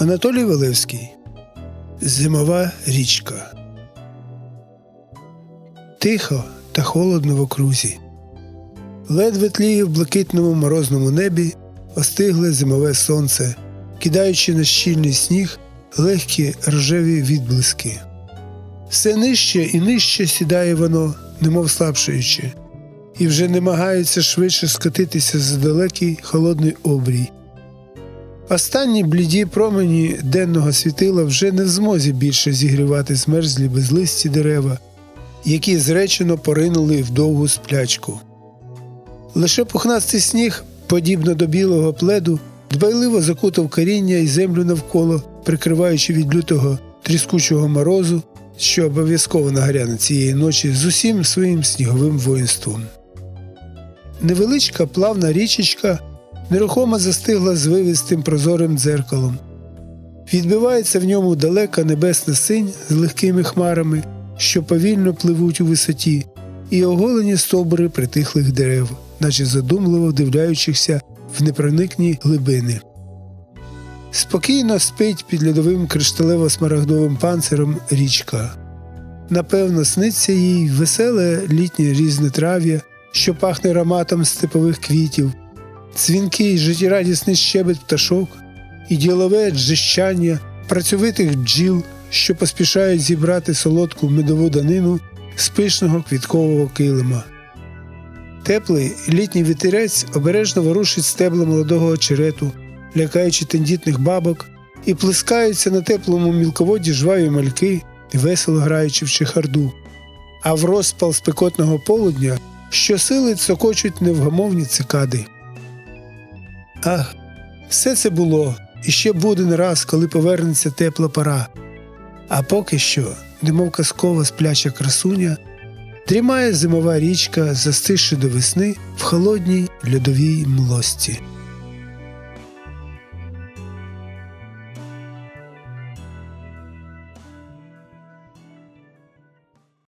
Анатолій Валевський Зимова річка. Тихо та холодно в окрузі. Ледве тліє в блакитному морозному небі остигле зимове сонце, кидаючи на щільний сніг легкі рожеві відблиски. Все нижче і нижче сідає воно, немов слабшаючи, і вже намагається швидше скотитися за далекий холодний обрій. Останні бліді промені денного світила вже не в змозі більше зігрівати змерзлі безлисті дерева, які зречено поринули в довгу сплячку. Лише пухнастий сніг, подібно до білого пледу, дбайливо закутав коріння і землю навколо, прикриваючи від лютого тріскучого морозу, що обов'язково нагряне цієї ночі з усім своїм сніговим воїнством. Невеличка плавна річечка нерухомо застигла звивистим прозорим дзеркалом. Відбивається в ньому далека небесна синь з легкими хмарами, що повільно пливуть у висоті, і оголені стовбури притихлих дерев, наче задумливо вдивляючихся в непроникні глибини. Спокійно спить під льодовим кришталево-смарагдовим панциром річка. Напевно, сниться їй веселе літнє різнотрав'я, що пахне ароматом степових квітів, дзвінкий життєрадісний щебет пташок і ділове джищання працьовитих бджіл, що поспішають зібрати солодку медову данину з пишного квіткового килима. Теплий літній вітерець обережно ворушить стебла молодого очерету, лякаючи тендітних бабок, і плескаються на теплому мілководі жваві мальки, весело граючи в чехарду. А в розпал спекотного полудня щосили цокочуть невгамовні цикади. Ах, все це було і ще б один раз, коли повернеться тепла пора. А поки що, немов казкова спляча красуня, дрімає зимова річка, застигши до весни в холодній льодовій млості.